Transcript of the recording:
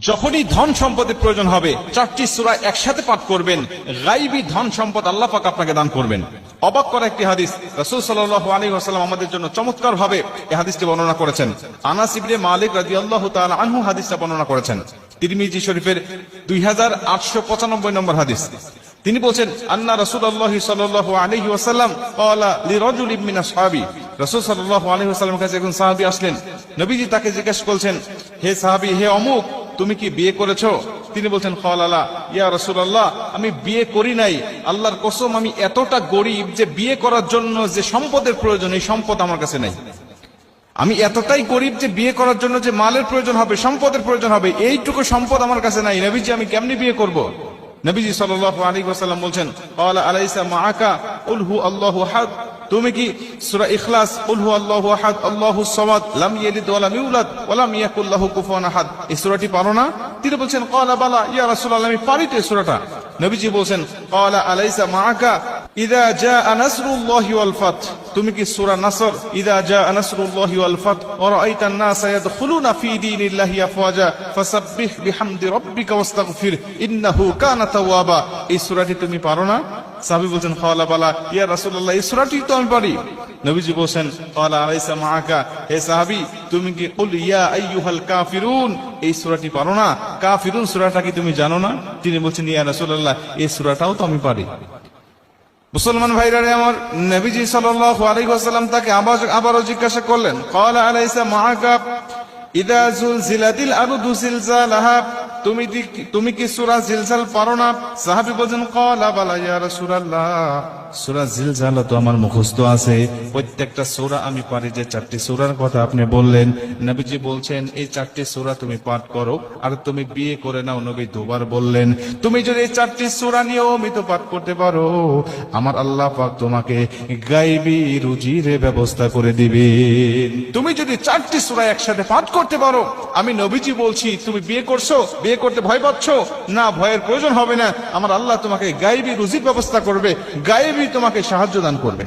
যখনই ধন সম্পদের প্রয়োজন হবে, চারটি সূরা একসাথে পাঠ করবেন, গাইবি ধন সম্পদ আল্লাহ পাক আপনাকে দান করবেন। অবাক করা একটি হাদিস, রাসূল সাল্লাল্লাহু আলাইহি ওয়াসাল্লাম আমাদের জন্য চমৎকার ভাবে এই হাদিসটি বর্ণনা করেছেন। আনাস ইবনে মালিক রাদিয়াল্লাহু তাআলা আনহু হাদিসটা বর্ণনা করেছেন। তিরমিজি শরীফের 2895 নম্বর হাদিস। তিনি বলছেন, আন্না রাসূলুল্লাহ সাল্লাল্লাহু আলাইহি ওয়াসাল্লাম ক্বালা লিরাজুলিন মিন আসহাবি। রাসূল সাল্লাল্লাহু আলাইহি ওয়াসাল্লামের কাছে একজন সাহাবী আসলেন। নবীজি তাকে জিজ্ঞেস করছেন হে সাহাবী, হে অমুক তুমি কি বিয়ে করেছ? তিনি বলছেন খালা ইয়া রাসূলুল্লাহ, আমি বিয়ে করি নাই। আল্লাহর কসম, আমি এতটা গরিব যে বিয়ে করার জন্য যে সম্পদের প্রয়োজন, এই সম্পদ আমার কাছে নাই। আমি এতটাই গরিব যে বিয়ে করার জন্য যে মালের প্রয়োজন হবে, সম্পদের প্রয়োজন হবে, এইটুকু সম্পদ আমার কাছে নাই। নবীজি, আমি কেমনি বিয়ে করব? নবীজি আলাইহি ওয়াসাল্লাম বলছেন ক্বালা আলাইসা মাআকা, কুল হু আল্লাহু তুমি কি সূরা ইখলাস, কুল হু আল্লাহু আহাদ আল্লাহুস সামাদ, লাম ইয়ালিদ ওয়া লাম ইউলাদ, ওয়া লাম ইয়াকুল কুফুয়ান আহাদ এই সূরাটি পারো না? তিনি বলছেন, ক্বালা বালা, ইয়া রাসূলুল্লাহ, আমি পারি তো সূরাটা নবীজি বলছেন, ক্বালা আলাইসা মাআকা, ইদা জাআ নাসরুল্লাহি ওয়াল ফাত তুমি কি সূরা নাসর, ইদা জাআ নাসরুল্লাহি ওয়াল ফাত ওয়া রাআইতান নাসা ইয়াদখুলুনা ফি দীনিল্লাহি আফওয়াজা ফাসাব্বিহ বিহামদি রাব্বিকা ওয়াস্তাগফির ইন্নাহু কানা তাওয়াবা এই সূরাটি তুমি পারো না? সাহাবী বলছেন খাওয়ালা বালা, ইয়া রাসূলুল্লাহ, এই সুরাটি তো আমি পারি নবীজি বলছেন ক্বালা আলাইসা মাআকা, হে সাহাবী, তুমি কি কুল ইয়া আইয়ুহাল কাফিরুন? এই সুরাটি পারো না। কাফিরুন সুরাটা কি তুমি জানো না? তিনি বলছেন, ইয়া রাসূলুল্লাহ, এই সুরাটাও তো আমি পারি মুসলমান ভাইরা আমার নবীজি সাল্লাল্লাহু আলাইহি ওয়াসাল্লাম তাকে আবার, আবারও জিজ্ঞাসা করলেন ক্বালা আলাইসা মাআকা, ইদা জুলজিলাতিল আরদু জিলজালাহা তুমি তুমি কি সুরা জিলজাল পারো না? সাহাবি বলছেন কলা বালা ইয়া রাসূলুল্লাহ। সূরা জিলজাল তো আমার মুখস্থ আছে। প্রত্যেকটা সূরা আমি পারি যে চারটি সূরার কথা আপনি বললেন। নবীজি বলছেন, এই চারটি সূরা তুমি পাঠ করো, আর তুমি বিয়ে করে নাও, নবী দুবার বললেন। তুমি যদি এই চারটি সূরা নিয়মিত পাঠ করতে পারো, আমার আল্লাহ পাক তোমাকে গাইবি রুজির ব্যবস্থা করে দিবেন। তুমি যদি চারটি সূরা একসাথে পাঠ করতে পারো, আমি নবীজি বলছি, তুমি বিয়ে করছ, বিয়ে করতে ভয় পাচ্ছ? না, ভয়ের প্রয়োজন হবে না। আমার আল্লাহ তোমাকে গাইবি, রুজির ব্যবস্থা করবে। গাইবি তোমাকে সাহায্য দান করবে।